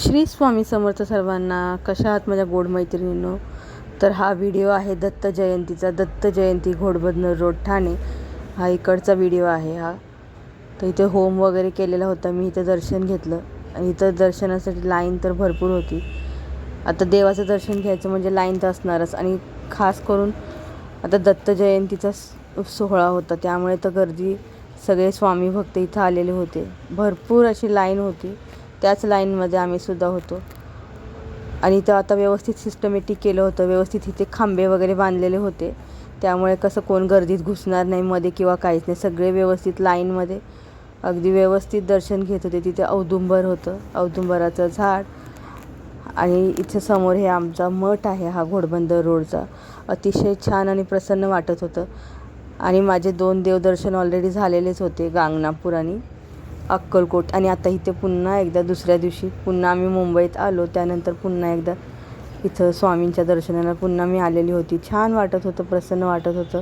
श्री स्वामी समर्थ सर्वांना कशा आहात माझ्या गोड मैत्रिणींनो? तर हा व्हिडिओ आहे दत्त जयंतीचा. दत्त जयंती घोडबदनर रोड ठाणे. हा इकडचा व्हिडिओ आहे हा. तर इथे होम वगैरे केलेला होता. मी इथं दर्शन घेतलं. आणि इथं दर्शनासाठी लाईन तर भरपूर होती. आता देवाचं दर्शन घ्यायचं म्हणजे लाईन तर असणारच. आणि खास करून आता दत्त जयंतीचा स- सोहळा होता. त्यामुळे तर गर्दी सगळे स्वामी भक्त इथं आलेले होते. भरपूर अशी लाईन होती. त्याच लाईनमध्ये आम्ही सुद्धा होतो. आणि इथं आता व्यवस्थित सिस्टमॅटिक केलं होतं. व्यवस्थित इथे खांबे वगैरे बांधलेले होते. त्यामुळे कसं कोण गर्दीत घुसणार नाही मध्ये किंवा काहीच नाही. सगळे व्यवस्थित लाईनमध्ये. अगदी व्यवस्थित दर्शन घेत होते. तिथे औदुंबर होतं. औदुंबराचं झाड. आणि इथे समोर हे आमचा मठ आहे. हा घोडबंदर रोडचा. अतिशय छान आणि प्रसन्न वाटत होतं. आणि माझे दोन देवदर्शन ऑलरेडी झालेलेच होते. गांगणापूर आणि अक्कलकोट. आणि आता इथे पुन्हा एकदा दुसऱ्या दिवशी पुन्हा आम्ही मुंबईत आलो. त्यानंतर पुन्हा एकदा इथं स्वामींच्या दर्शनाला पुन्हा मी आलेली होती. छान वाटत होतं प्रसन्न वाटत होतं.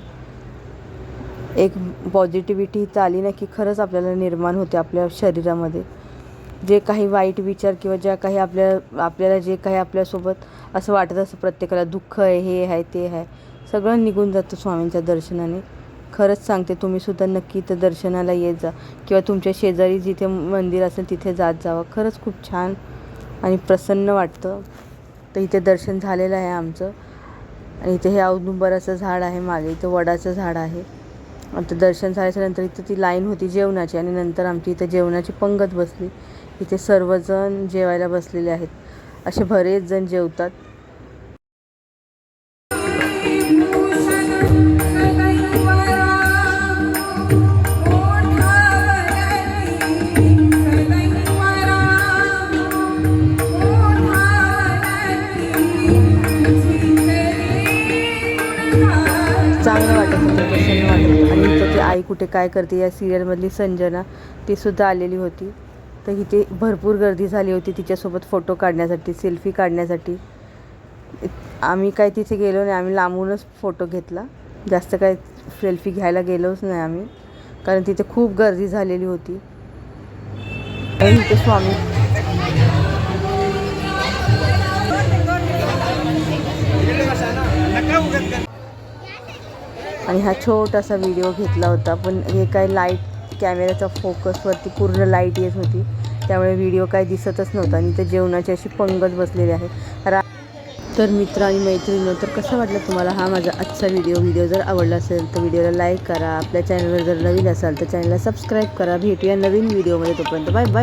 एक पॉझिटिव्हिटी इथं आली ना की खरंच आपल्याला निर्माण होते आपल्या शरीरामध्ये. जे काही वाईट विचार किंवा ज्या काही आपल्या आपल्याला जे काही आपल्यासोबत असं वाटत असं प्रत्येकाला दुःख आहे हे आहे ते आहे सगळं निघून जातं स्वामींच्या दर्शनाने. खरंच सांगते तुम्ही सुद्धा नक्की इथं दर्शनाला येत जा. किंवा तुमच्या शेजारी जिथे मंदिर असेल तिथे जात जावं. खरंच खूप छान आणि प्रसन्न वाटतं. तर इथे दर्शन झालेलं आहे आमचं. आणि इथे हे औदुंबराचं झाड आहे मागे. इथं वडाचं झाड आहे. आता दर्शन झाल्याच्यानंतर इथं ती लाईन होती जेवणाची आणि नंतर आमची इथं जेवणाची पंगत बसली. इथे सर्वजण जेवायला बसलेले आहेत. असे बरेच जण जेवतात. चांगलं वाटत होतं प्रसन्न वाटत होतं आणि इथं ती आई कुठे काय करते या सिरियलमधली संजना ती सुद्धा आलेली होती. तर इथे भरपूर गर्दी झाली होती तिच्यासोबत फोटो काढण्यासाठी सेल्फी काढण्यासाठी. आम्ही काय तिथे गेलो नाही आम्ही लांबूनच फोटो घेतला. जास्त काय सेल्फी घ्यायला गेलोच नाही आम्ही. कारण तिथे खूप गर्दी झालेली होती. आणि तिथे स्वामी आणि हा छोटासा व्हिडिओ घेतला होता पण हे काय लाइट कॅमेऱ्याचा फोकसवरती पूर्ण लाइट येत होती. त्यामुळे व्हिडिओ काय दिसतच नव्हता आणि ते जेवणाची अशी पंगत बसलेली आहे. रा तर मित्र आणि मैत्रिणी तर कसं वाटलं तुम्हाला हा माझा आजचा व्हिडिओ व्हिडिओ जर आवडला असेल तर व्हिडिओला लाईक करा. आपल्या चॅनलवर जर नवीन असाल तर चॅनलला सबस्क्राईब करा. भेटूया नवीन व्हिडिओमध्ये तोपर्यंत. Bye bye